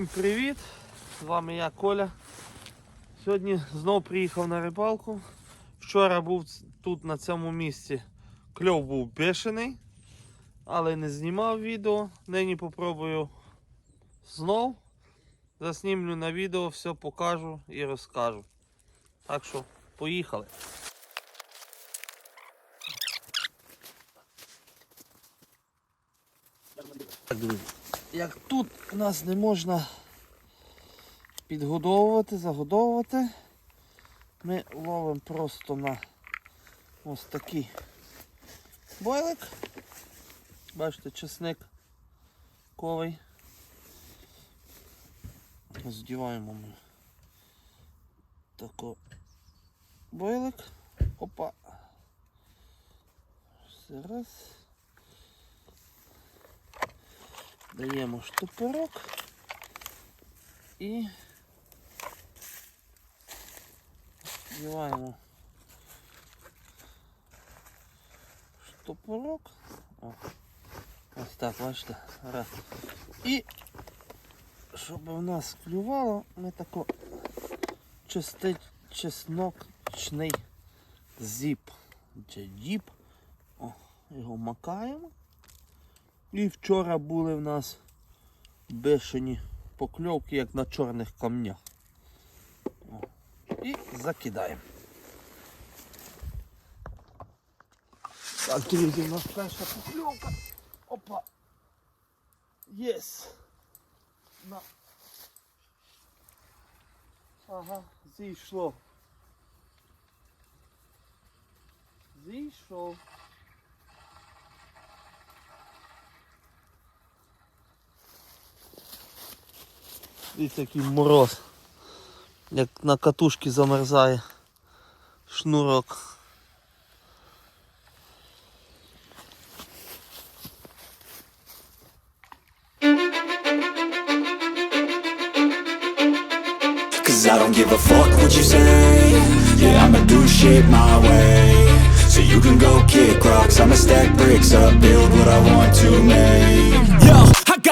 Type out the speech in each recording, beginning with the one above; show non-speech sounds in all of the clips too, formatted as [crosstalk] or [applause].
Всім привіт! З вами я Коля. Сьогодні знов приїхав на рибалку. Вчора був тут на цьому місці. Кльов був бешений, але не знімав відео. Нині попробую знов. Заснімлю на відео, все покажу і розкажу. Так що, поїхали. Так, друзі. Як тут нас не можна підгодовувати, загодовувати, ми ловимо просто на ось такий бойлик. Бачите, чесник ковий. Здіваємо ми тако бойлик. Опа. Все раз. Даємо штопорок і вдіваємо штопорок. О, ось так, бачите, раз. І щоб у нас клювало, ми тако чистить чесночний зіп. Чи діп. О, його макаємо. І вчора були в нас бешені покльовки, як на чорних камнях. І закидаємо. Так, друзі, у нас перша покльовка. Опа. Єс. На. Ага, зійшло. Зійшов. Дивіться, який мороз. Як на катушці замерзає шнурок. Cause I don't give a fuck what you say Yeah, I'ma do shit my way So you can go kick rocks I'ma stack bricks up, build what I want to make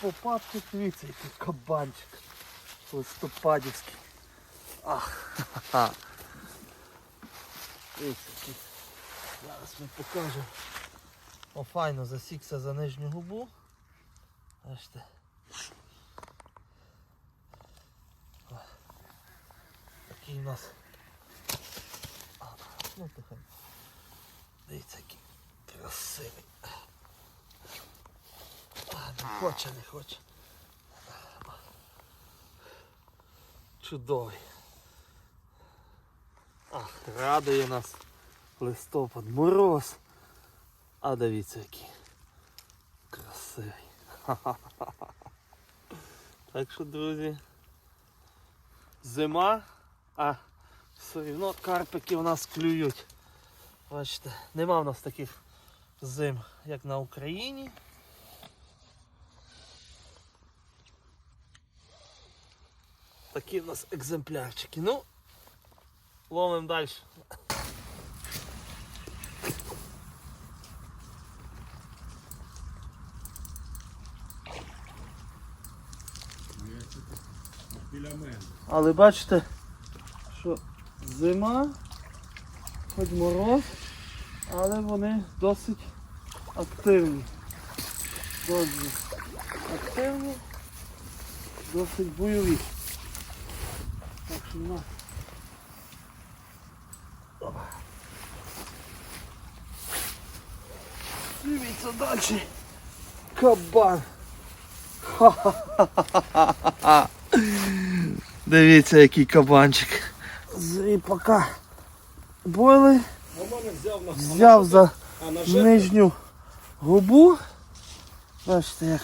попадку. Дивіться, який кабанчик листопадівський. Ах, ха-ха. Зараз ми покажемо. О, файно засікся за нижню губу. Бачите. Такий у нас. А, ну тихо. Дивіться, який красивий. Хоче, не хоче. Чудовий. Ах, радує нас листопад, мороз. А дивіться який. Красивий. [laughs] Так що, друзі, зима, а все одно карпики у нас клюють. Бачите, нема в нас таких зим, як на Україні. Такі в нас екземплярчики. Ну, ловимо далі. Але бачите, що зима, хоч мороз, але вони досить активні. Досить активні, досить бойові. Опа. Дивіться далі. Кабан. Ха-ха-ха-ха-ха. [laughs] Дивіться, який кабанчик. З ріпака бойли. Взяв за нижню губу. Бачите як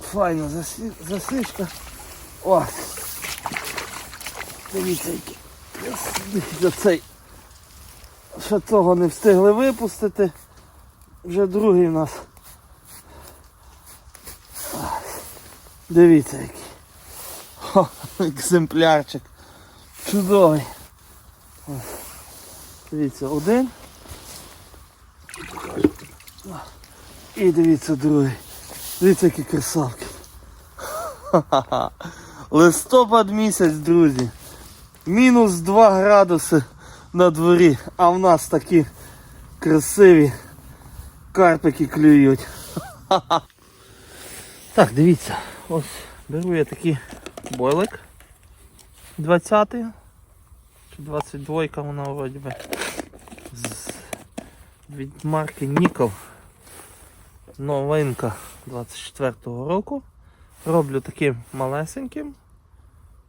Файна засі... засічка. О! Дивіться, які за цей. Ще цього не встигли випустити. Вже другий у нас. Дивіться який. Хо, екземплярчик. Чудовий. Ось. Дивіться, один. І дивіться другий. Дивіться, які красавки. Ха-ха-ха. Листопад місяць, друзі. Мінус 2 градуси на дворі, а в нас такі красиві карпики клюють. [laughs] Так, дивіться, ось беру я такий бойлик 20 чи 22 вона вроді би. З, від марки Нікол. Новинка 24-го року. Роблю таким малесеньким.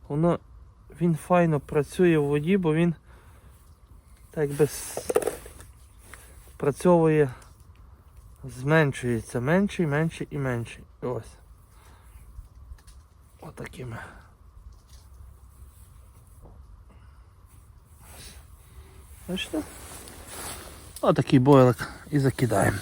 Воно він файно працює в воді, бо він так якби працьовує, зменшується менший, менший і менший. І Ось. Отакими. Бачите? Отакий бойлик і закидаємо.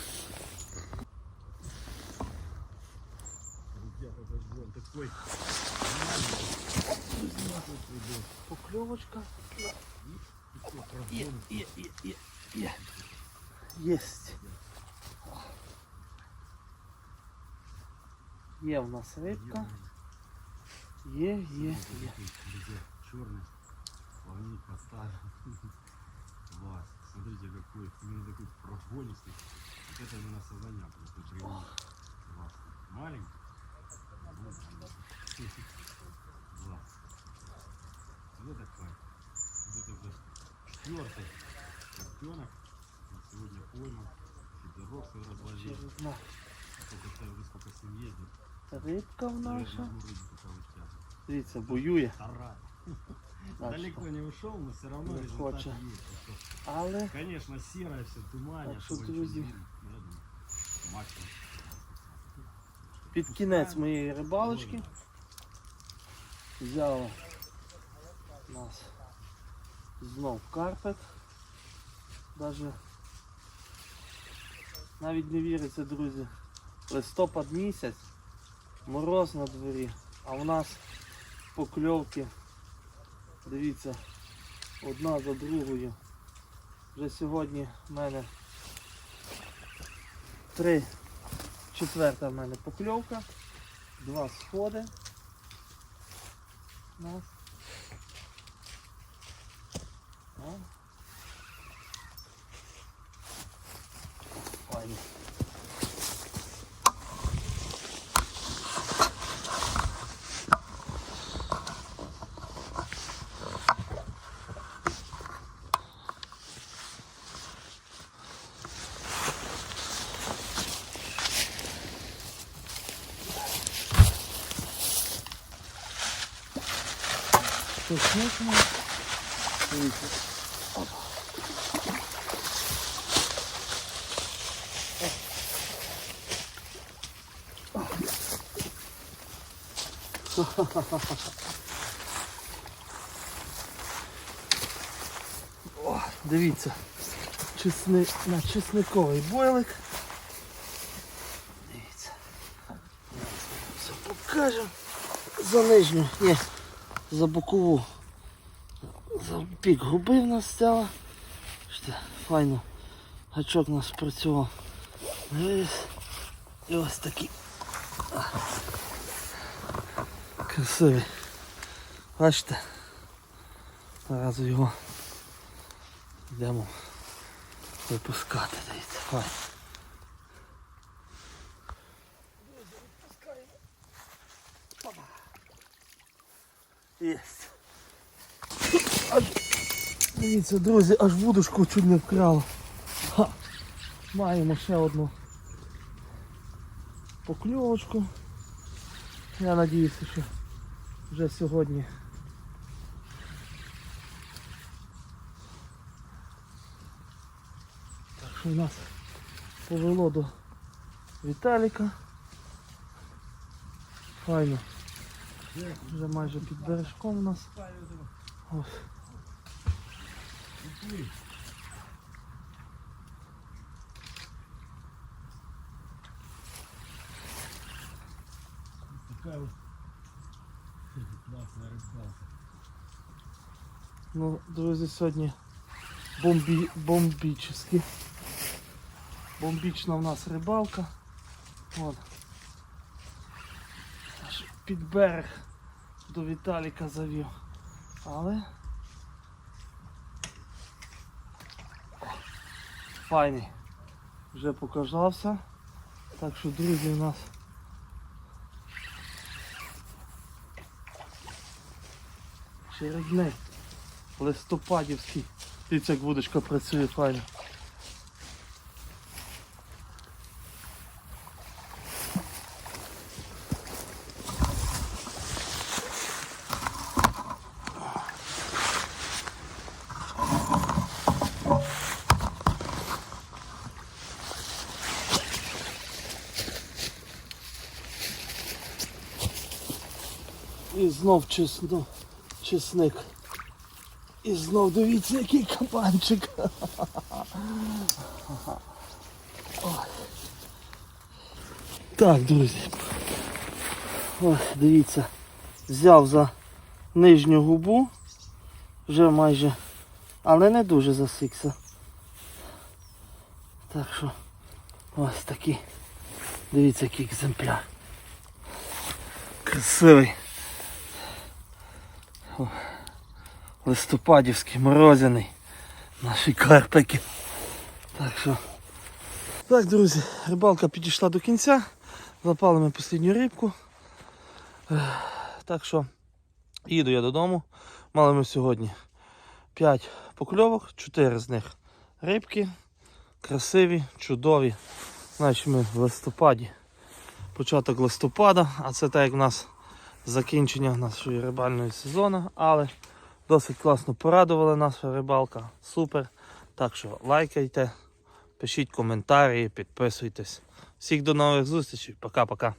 Покльовочка. Є, є, є, є, є. Єсть. Є в нас рибка. Є, є, є. Черный. Плавник поставил. Класс. Смотрите, какой. Именно такой прогонистый. Вот это именно сазаняк. Вот тут рыбник. четвертый котенок. Вот сегодня пойман. Фидерок свой разложил. Через нас. Только что уже сколько с ним ездил. Рибка в наша. Рыбу рыбку получал. Дивіться, боює. Тарань. [laughs] Так Далеко що. не ушел, но все равно Не результат хочет. есть. Так что, Але Конечно, серое все, туманя. Так что, очень друзья, видно. Я думаю, максимум. під кінець моєї рибалочки взяла нас знов карпет. Даже навіть не віриться, друзі. Листопад місяць, мороз на дворі, а в нас покльовки. Дивіться, одна за другою. Вже сьогодні в мене три Четверта в мене покльовка. Два сходи. У Нас. О. Файно. Що смачно? Дивіться. Опа. О, дивіться. Чесни... на чесниковий бойлик. Дивіться. Все покажемо. За нижню. Ні, за бокову. Пік губи в нас. Бачите, файно. Гачок нас працював. І ось такий. А. Красивий. Бачите? Зараз його йдемо випускати. Дивіться, файно. Єсть. Дивіться, друзі, аж вудочку чуть не вкрала. Ха. Маємо ще одну покльовочку. Я надіюся, що вже сьогодні. Так що у нас повело до Віталіка. Файно. Вже майже під бережком у нас. Ось. Вот классная рыбалка. Ну, друзі, сьогодні бомбі... бомбічні. Бомбічна в нас рибалка. От. Аж під берег до Віталіка завів. Але. Файний. Вже показався. Так що, друзі, у нас чередник листопадівський. Дивіться, як вудочка працює файно. І знов чесно, чесник. І знов дивіться, який кабанчик. Так, друзі. Ой, дивіться. Взяв за нижню губу. Вже майже, але не дуже засікся. Так що ось такий. Дивіться, який екземпляр. Красивий. Листопадівський, морозяний. Наші карпики. Так що. Так, друзі, рибалка підійшла до кінця. Запали ми останню рибку. Так що їду я додому. Мали ми сьогодні 5 покльовок, 4 з них рибки. Красиві, чудові. Значить ми в листопаді. Початок листопада, а це так як в нас закінчення нашої рибальної сезону, але Досить класно порадувала наша рибалка. Супер. Так що лайкайте, пишіть коментарі, підписуйтесь. Всіх до нових зустрічей. Пока-пока.